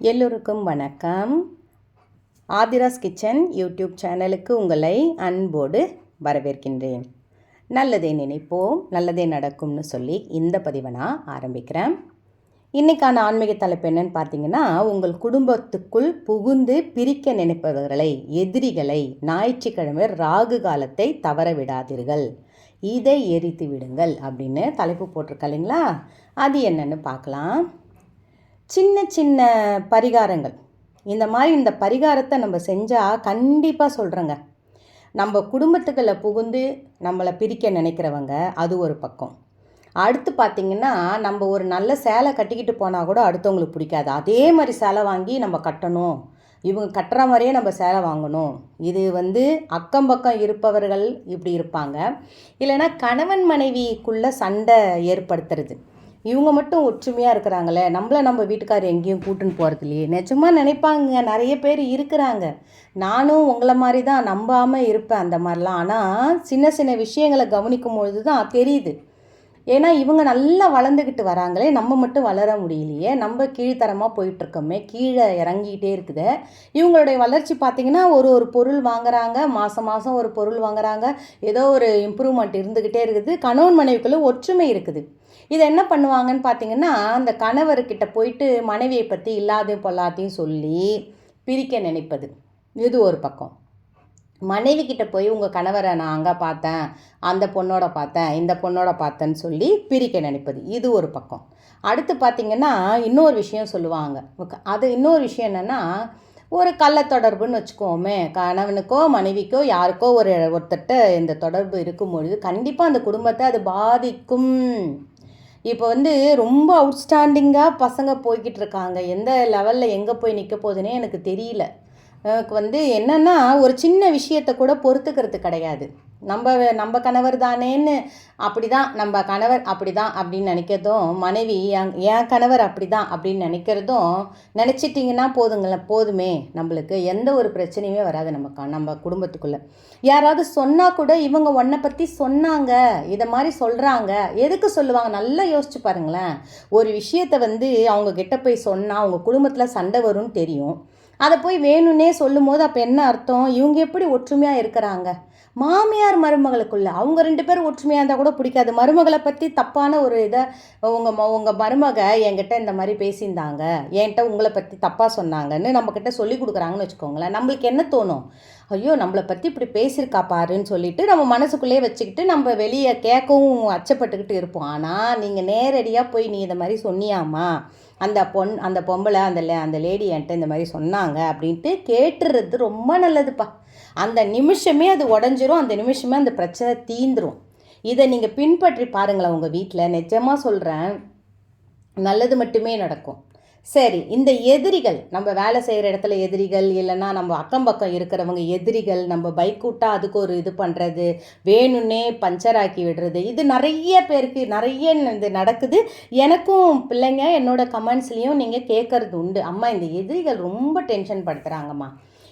எல்லோருக்கும் வணக்கம். Aadhira's kitchen YouTube சேனலுக்கு உங்களை அன்போடு வரவேற்கின்றேன். நல்லதே நினைப்போம் நல்லதே நடக்கும்னு சொல்லி இந்த பதிவை நான் ஆரம்பிக்கிறேன். இன்றைக்கான ஆன்மீக தலைப்பு என்னன்னு பார்த்தீங்கன்னா உங்கள் குடும்பத்துக்குள் புகுந்து பிரிக்க நினைப்பவர்களை எதிரிகளை ஞாயிற்றுக்கிழமை ராகு காலத்தை தவற விடாதீர்கள். இதை எரித்து விடுங்கள் அப்படின்னு தலைப்பு போட்டிருக்கலைங்களா அது என்னன்னு பார்க்கலாம். சின்ன சின்ன பரிகாரங்கள். இந்த மாதிரி இந்த பரிகாரத்தை நம்ம செஞ்சால் கண்டிப்பாக சொல்கிறேங்க நம்ம குடும்பத்துக்களை புகுந்து நம்மளை பிரிக்க நினைக்கிறவங்க அது ஒரு பக்கம். அடுத்து பார்த்திங்கன்னா நம்ம ஒரு நல்ல சேலை கட்டிக்கிட்டு போனால் கூட அடுத்தவங்களுக்கு பிடிக்காது. அதே மாதிரி சேலை வாங்கி நம்ம கட்டணும். இவங்க கட்டுற மாதிரியே நம்ம சேலை வாங்கணும். இது வந்து அக்கம் பக்கம் இருப்பவர்கள் இப்படி இருப்பாங்க. இல்லைன்னா கணவன் மனைவிக்குள்ளே சண்டை ஏற்படுத்துறது. இவங்க மட்டும் ஒற்றுமையாக இருக்கிறாங்களே? நம்மள நம்ம வீட்டுக்கார் எங்கேயும் கூட்டுன்னு போகிறது இல்லையே. நிஜமாக நினைப்பாங்க. நிறைய பேர் இருக்கிறாங்க. நானும் உங்களை மாதிரி தான் நம்பாமல் இருப்பேன் அந்த மாதிரிலாம். ஆனால் சின்ன சின்ன விஷயங்களை கவனிக்கும் பொழுது தான் தெரியுது. ஏன்னா இவங்க நல்லா வளர்ந்துக்கிட்டு வராங்களே நம்ம மட்டும் வளர முடியலையே நம்ம கீழ்த்தரமாக போயிட்டுருக்கோமே கீழே இறங்கிக்கிட்டே இருக்குது. இவங்களுடைய வளர்ச்சி பார்த்திங்கன்னா ஒரு ஒரு பொருள் வாங்குறாங்க மாதம் மாதம் ஒரு பொருள் வாங்குறாங்க ஏதோ ஒரு இம்ப்ரூவ்மெண்ட் இருந்துக்கிட்டே இருக்குது கணவன் மனைவிக்குள்ளே ஒற்றுமை இருக்குது. இதை என்ன பண்ணுவாங்கன்னு பார்த்தீங்கன்னா அந்த கணவர்கிட்ட போயிட்டு மனைவியை பற்றி இல்லாத பொல்லாத்தையும் சொல்லி பிரிக்க நினைப்பது. இது ஒரு பக்கம். மனைவி கிட்ட போய் உங்கள் கணவரை நான் அங்கே பார்த்தேன் அந்த பொண்ணோட பார்த்தேன் இந்த பொண்ணோட பார்த்தேன்னு சொல்லி பிரிக்க நினைப்பது. இது ஒரு பக்கம். அடுத்து பார்த்திங்கன்னா இன்னொரு விஷயம் சொல்லுவாங்க. அது இன்னொரு விஷயம் என்னென்னா ஒரு கள்ள தொடர்புன்னு வச்சுக்கோமே கணவனுக்கோ மனைவிக்கோ யாருக்கோ ஒரு ஒருத்தட்ட இந்த தொடர்பு இருக்கும் பொழுது கண்டிப்பாக அந்த குடும்பத்தை அது பாதிக்கும். இப்போ வந்து ரொம்ப அவுட்ஸ்டாண்டிங்காக பசங்க போய்கிட்டு இருக்காங்க. எந்த லெவலில் எங்கே போய் நிற்க போகுதுன்னே எனக்கு தெரியல. வந்து என்னென்னா ஒரு சின்ன விஷயத்தை கூட பொறுத்துக்கிறது கிடையாது. நம்ம நம்ம கணவர் தானேன்னு அப்படி தான் நம்ம கணவர் அப்படி தான் அப்படின்னு நினைக்கிறதும் மனைவி என் என் கணவர் அப்படி தான் அப்படின்னு நினைக்கிறதும் நினச்சிட்டிங்கன்னா போதுங்கள போதுமே நம்மளுக்கு. எந்த ஒரு பிரச்சனையுமே வராது நம்ம நம்ம குடும்பத்துக்குள்ளே. யாராவது சொன்னால் கூட இவங்க ஒன்றை பற்றி சொன்னாங்க இதை மாதிரி சொல்கிறாங்க எதுக்கு சொல்லுவாங்க? நல்லா யோசிச்சு பாருங்களேன். ஒரு விஷயத்தை வந்து அவங்க கிட்ட போய் சொன்னால் அவங்க குடும்பத்தில் சண்டை வரும்னு தெரியும். அதை போய் வேணும்னே சொல்லும் போது அப்போ என்ன அர்த்தம்? இவங்க எப்படி ஒற்றுமையாக இருக்கிறாங்க? மாமியார் மருமகளுக்குள்ள அவங்க ரெண்டு பேரும் ஒற்றுமையாக இருந்தால் கூட பிடிக்காது. மருமகளை பற்றி தப்பான ஒரு இதை உங்கள் உங்கள் மருமக என்கிட்ட இந்த மாதிரி பேசியிருந்தாங்க. என்கிட்ட உங்களை பற்றி தப்பாக சொன்னாங்கன்னு நம்மக்கிட்ட சொல்லி கொடுக்குறாங்கன்னு வச்சுக்கோங்களேன். நம்மளுக்கு என்ன தோணும்? ஐயோ நம்மளை பற்றி இப்படி பேசியிருக்கா பாருன்னு சொல்லிட்டு நம்ம மனசுக்குள்ளேயே வச்சுக்கிட்டு நம்ம வெளியே கேட்கவும் அச்சப்பட்டுக்கிட்டு இருப்போம். ஆனால் நீங்கள் நேரடியாக போய் நீ இதை மாதிரி சொன்னியாமா அந்த பொன் அந்த பொம்பளை அந்த அந்த லேடி என்கிட்ட இந்த மாதிரி சொன்னாங்க அப்படின்ட்டு கேட்டுறது ரொம்ப நல்லதுப்பா. அந்த நிமிஷமே அது உடஞ்சிரும் அந்த நிமிஷமே அந்த பிரச்சனை தீந்துரும். இதை நீங்கள் பின்பற்றி பாருங்களேன் உங்கள் வீட்டில் நிஜமாக சொல்கிறேன் நல்லது மட்டுமே நடக்கும். சரி இந்த எதிரிகள் நம்ம வேலை செய்கிற இடத்துல எதிரிகள் இல்லைன்னா நம்ம அக்கம் பக்கம் இருக்கிறவங்க எதிரிகள் நம்ம பைக் விட்டால் அதுக்கு ஒரு இது பண்ணுறது வேணும்னே பஞ்சர் ஆக்கி விடுறது இது நிறைய பேருக்கு நிறைய இது நடக்குது. எனக்கும் பிள்ளைங்க என்னோட கமெண்ட்ஸ்லேயும் நீங்கள் கேட்குறது உண்டு. அம்மா இந்த எதிரிகள் ரொம்ப டென்ஷன் படுத்துகிறாங்கம்மா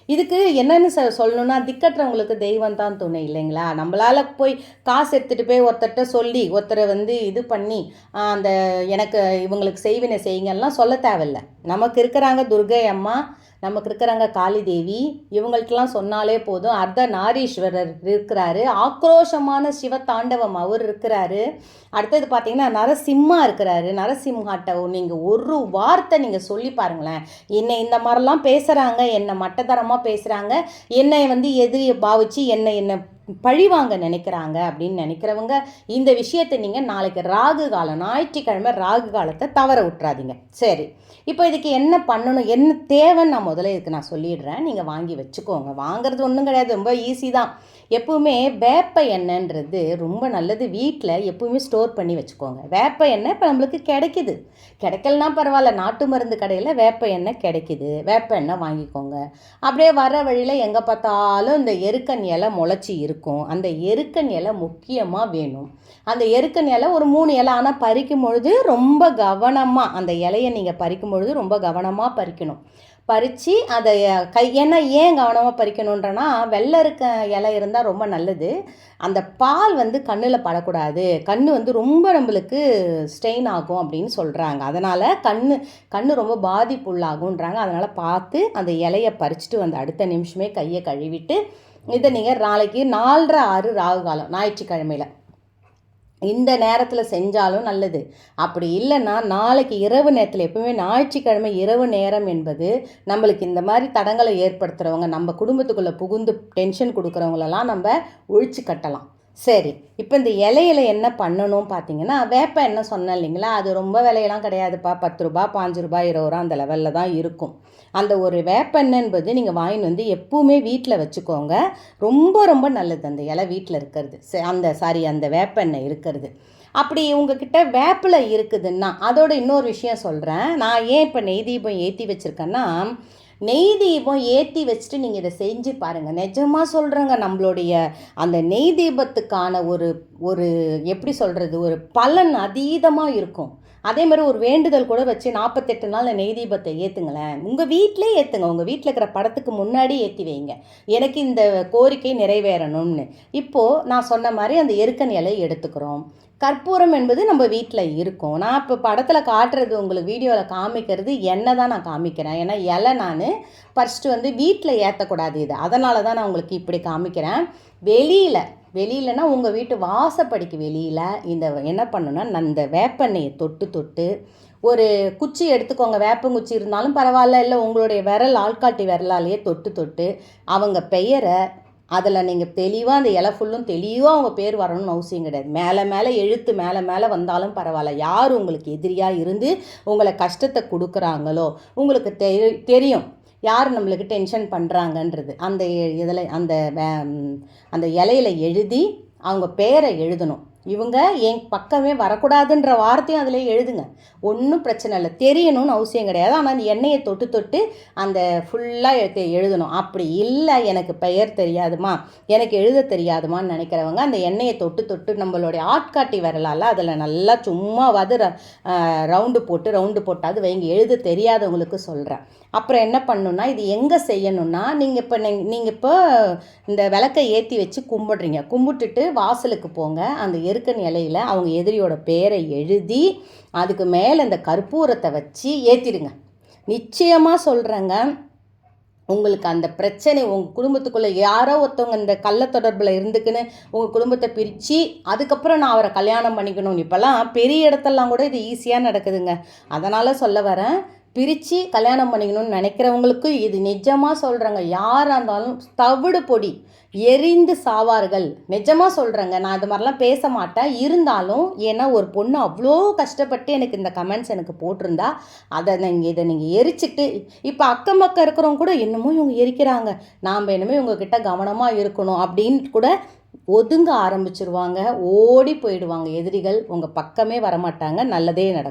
இதுக்கு என்னென்னு சொ சொல்லணுன்னா திக்கற்றவங்களுக்கு தெய்வம் தான் துணை இல்லைங்களா? நம்மளால் போய் காசு எடுத்துகிட்டு போய் ஒருத்தர்கிட்ட சொல்லி ஒருத்தரை வந்து இது பண்ணி அந்த எனக்கு இவங்களுக்கு செய்வினை செய்யுங்கலாம் சொல்ல தேவையில்ல. நமக்கு இருக்கிறாங்க துர்கை அம்மா நமக்கு இருக்கிறாங்க காளி தேவி. இவங்கள்ட்டலாம் சொன்னாலே போதும். அர்த்த நாரீஸ்வரர் இருக்கிறாரு. ஆக்ரோஷமான சிவ தாண்டவம் அவர் இருக்கிறாரு. அடுத்தது பார்த்தீங்கன்னா நரசிம்மா இருக்கிறாரு. நரசிம்ஹாட்ட நீங்கள் ஒரு வார்த்தை நீங்கள் சொல்லி பாருங்களேன். என்னை இந்த மாதிரிலாம் பேசுகிறாங்க என்னை மட்டத்தரமாக பேசுகிறாங்க என்னை வந்து எதிரியை பாவிச்சு என்னை என்னை பழிவாங்க நினைக்கிறாங்க அப்படின்னு நினைக்கிறவங்க இந்த விஷயத்தை நீங்கள் நாளைக்கு ராகு காலம் ஞாயிற்றுக்கிழமை ராகு காலத்தை தவற விட்டுறாதீங்க. சரி இப்போ இதுக்கு என்ன பண்ணணும் என்ன தேவைன்னு நான் முதல்ல இதுக்கு நான் சொல்லிடுறேன். நீங்கள் வாங்கி வச்சுக்கோங்க. வாங்குறது ஒன்றும் கிடையாது. ரொம்ப ஈஸி தான். எப்பவுமே வேப்ப எண்ணெய்ன்றது ரொம்ப நல்லது. வீட்டில் எப்பவுமே ஸ்டோர் பண்ணி வச்சுக்கோங்க. வேப்ப எண்ணெய் இப்போ நம்மளுக்கு கிடைக்குது. கிடைக்கலனா பரவாயில்ல. நாட்டு மருந்து கடையில் வேப்ப எண்ணெய் கிடைக்குது. வேப்ப எண்ணெய் வாங்கிக்கோங்க. அப்படியே வர வழியில் எங்கே பார்த்தாலும் இந்த எருக்கன் இலை முளைச்சி இருக்கும். அந்த எருக்கன் இலை முக்கியமாக வேணும். அந்த எருக்கன் இலை ஒரு மூணு இலை ஆனால் பறிக்கும் பொழுது ரொம்ப கவனமாக அந்த இலையை நீங்கள் பறிக்கும் பொழுது ரொம்ப கவனமாக பறிக்கணும். பறித்து அதை கை ஏன்னா ஏன் கவனமாக பறிக்கணுன்றனா வெள்ளை இருக்க இலை இருந்தால் ரொம்ப நல்லது. அந்த பால் வந்து கண்ணில் படக்கூடாது. கண் வந்து ரொம்ப நம்மளுக்கு ஸ்ட்ரெயின் ஆகும் அப்படின்னு சொல்கிறாங்க அதனால் கண் கண் ரொம்ப பாதிப்புள்ளாகுன்றாங்க அதனால் பார்த்து அந்த இலையை பறிச்சுட்டு வந்து அடுத்த நிமிஷமே கையை கழுவிட்டு இதை நீங்கள் நாளைக்கு நாலரை ஆறு ராகு காலம் ஞாயிற்றுக்கிழமையில் இந்த நேரத்தில் செஞ்சாலும் நல்லது. அப்படி இல்லைன்னா நாளைக்கு இரவு நேரத்தில் எப்பவுமே ஞாயிற்றுக்கிழமை இரவு நேரம் என்பது நம்மளுக்கு இந்த மாதிரி தடங்களை ஏற்படுத்துகிறவங்க நம்ம குடும்பத்துக்குள்ளே புகுந்து டென்ஷன் கொடுக்குறவங்களெல்லாம் நம்ம ஒழிச்சு கட்டலாம். சரி இப்போ இந்த இலையில என்ன பண்ணணும் பார்த்தீங்கன்னா வேப்ப என்ன சொன்னேன் இல்லைங்களா? அது ரொம்ப விலையெல்லாம் கிடையாதுப்பா. பத்து ரூபா பாஞ்சு ரூபா இருபது ரூபா அந்த லெவலில் தான் இருக்கும். அந்த ஒரு வேப்பெண்ணெய் என்பது நீங்கள் வாங்கின்னு வந்து எப்பவுமே வீட்டில் வச்சுக்கோங்க. ரொம்ப ரொம்ப நல்லது அந்த இலை வீட்டில் இருக்கிறது. அந்த சாரி அந்த வேப்பெண்ணெய் இருக்கிறது. அப்படி உங்ககிட்ட வேப்பிலை இருக்குதுன்னா அதோட இன்னொரு விஷயம் சொல்கிறேன் நான் ஏன் இப்போ நெய் தீபம் ஏற்றி வச்சுருக்கேன்னா நெய் தீபம் ஏற்றி வச்சுட்டு நீங்கள் இதை செஞ்சு பாருங்கள் நிஜமாக சொல்கிறேங்க நம்மளுடைய அந்த நெய் தீபத்துக்கான ஒரு ஒரு எப்படி சொல்கிறது ஒரு பலன் அதீதமாக இருக்கும். அதே மாதிரி ஒரு வேண்டுதல் கூட வச்சு நாற்பத்தெட்டு நாள் நெய் தீபத்தை ஏற்றுங்களேன் உங்கள் வீட்டிலே ஏற்றுங்க உங்கள் வீட்டில் இருக்கிற படத்துக்கு முன்னாடி ஏற்றி வைங்க. எனக்கு இந்த கோரிக்கை நிறைவேறணும்னு. இப்போது நான் சொன்ன மாதிரி அந்த எருக்கன் இலையை எடுத்துக்கிறோம். கற்பூரம் என்பது நம்ம வீட்டில் இருக்கும். நான் இப்போ படத்தில் காட்டுறது உங்களுக்கு வீடியோவில் காமிக்கிறது என்ன தான் நான் காமிக்கிறேன். ஏன்னா இலை நான் ஃபஸ்ட்டு வந்து வீட்டில் ஏற்றக்கூடாது இது. அதனால தான் நான் உங்களுக்கு இப்படி காமிக்கிறேன். வெளியில் வெளியிலனா உங்கள் வீட்டு வாசப்படிக்கு வெளியில் இந்த என்ன பண்ணணும்னா அந்த வேப்பெண்ணெயை தொட்டு தொட்டு ஒரு குச்சி எடுத்துக்கோங்க. வேப்பங்குச்சி இருந்தாலும் பரவாயில்ல. இல்லை உங்களுடைய விரல் ஆள்காட்டி விரலாலேயே தொட்டு தொட்டு அவங்க பெயரை அதில் நீங்கள் தெளிவாக அந்த இலை ஃபுல்லும் தெளிவாக அவங்க பேர் வரணும்னு அவசியம் கிடையாது. மேலே மேலே எழுத்து மேலே மேலே வந்தாலும் பரவாயில்ல. யார் உங்களுக்கு எதிரியாக இருந்து உங்களை கஷ்டத்தை கொடுக்குறாங்களோ உங்களுக்கு தெரி தெரியும். யார் நம்மளுக்கு டென்ஷன் பண்ணுறாங்கன்றது அந்த இதில் அந்த அந்த இலையில எழுதி அவங்க பேரை எழுதணும். இவங்க என் பக்கமே வரக்கூடாதுன்ற வார்த்தையும் அதில் எழுதுங்க. ஒன்றும் பிரச்சனை இல்லை. தெரியணும்னு அவசியம் கிடையாது. ஆனால் அந்த எண்ணெயை தொட்டு தொட்டு அந்த ஃபுல்லாக எழுதணும். அப்படி இல்லை எனக்கு பெயர் தெரியாதுமா. எனக்கு எழுத தெரியாதுமான்னு நினைக்கிறவங்க அந்த எண்ணெயை தொட்டு தொட்டு நம்மளுடைய ஆட்காட்டி வரலால் அதில் நல்லா சும்மாவாது ரவுண்டு போட்டு ரவுண்டு போட்டாது வைங்க. எழுத தெரியாதவங்களுக்கு சொல்கிறேன் அப்புறம் என்ன பண்ணணுன்னா இது எங்கே செய்யணும்னா நீங்கள் இப்போ நீங்கள் இப்போ இந்த விளக்கை ஏற்றி வச்சு கும்பிடுறீங்க. கும்பிட்டுட்டு வாசலுக்கு போங்க. அந்த இருக்க நிலையில் அவங்க எதிரியோட பேரை எழுதி அதுக்கு மேலே இந்த கற்பூரத்தை வச்சு ஏற்றிடுங்க நிச்சயமாக சொல்கிறேங்க உங்களுக்கு அந்த பிரச்சனை உங்கள் குடும்பத்துக்குள்ளே யாரோ ஒருத்தவங்க இந்த கள்ள தொடர்பில் இருந்துக்குன்னு உங்கள் குடும்பத்தை பிரித்து அதுக்கப்புறம் நான் அவரை கல்யாணம் பண்ணிக்கணும். இப்போல்லாம் பெரிய இடத்தெல்லாம் கூட இது ஈஸியாக நடக்குதுங்க. அதனால் சொல்ல வரேன் பிரித்து கல்யாணம் பண்ணிக்கணும்னு நினைக்கிறவங்களுக்கு இது நிஜமாக சொல்கிறேங்க யாராக இருந்தாலும் தவிடு பொடி எரிந்து சாவார்கள். நிஜமாக சொல்கிறேங்க நான் இது மாதிரிலாம் பேச மாட்டேன். இருந்தாலும் ஏன்னா ஒரு பொண்ணு அவ்வளோ கஷ்டப்பட்டு எனக்கு இந்த கமெண்ட்ஸ் எனக்கு போட்டிருந்தா அதை நீங்கள் இதை நீங்கள் எரிச்சிட்டு இப்போ அக்கம் பக்கம் இருக்கிறவங்க கூட என்னமோ இவங்க எரிக்கிறாங்க. நாம் என்னமோ இவங்கக்கிட்ட கவனமாக இருக்கணும் அப்படின்னு கூட ஒதுங்க ஆரம்பிச்சிருவாங்க. ஓடி போயிடுவாங்க எதிரிகள். உங்கள் பக்கமே வரமாட்டாங்க. நல்லதே நடக்கும்.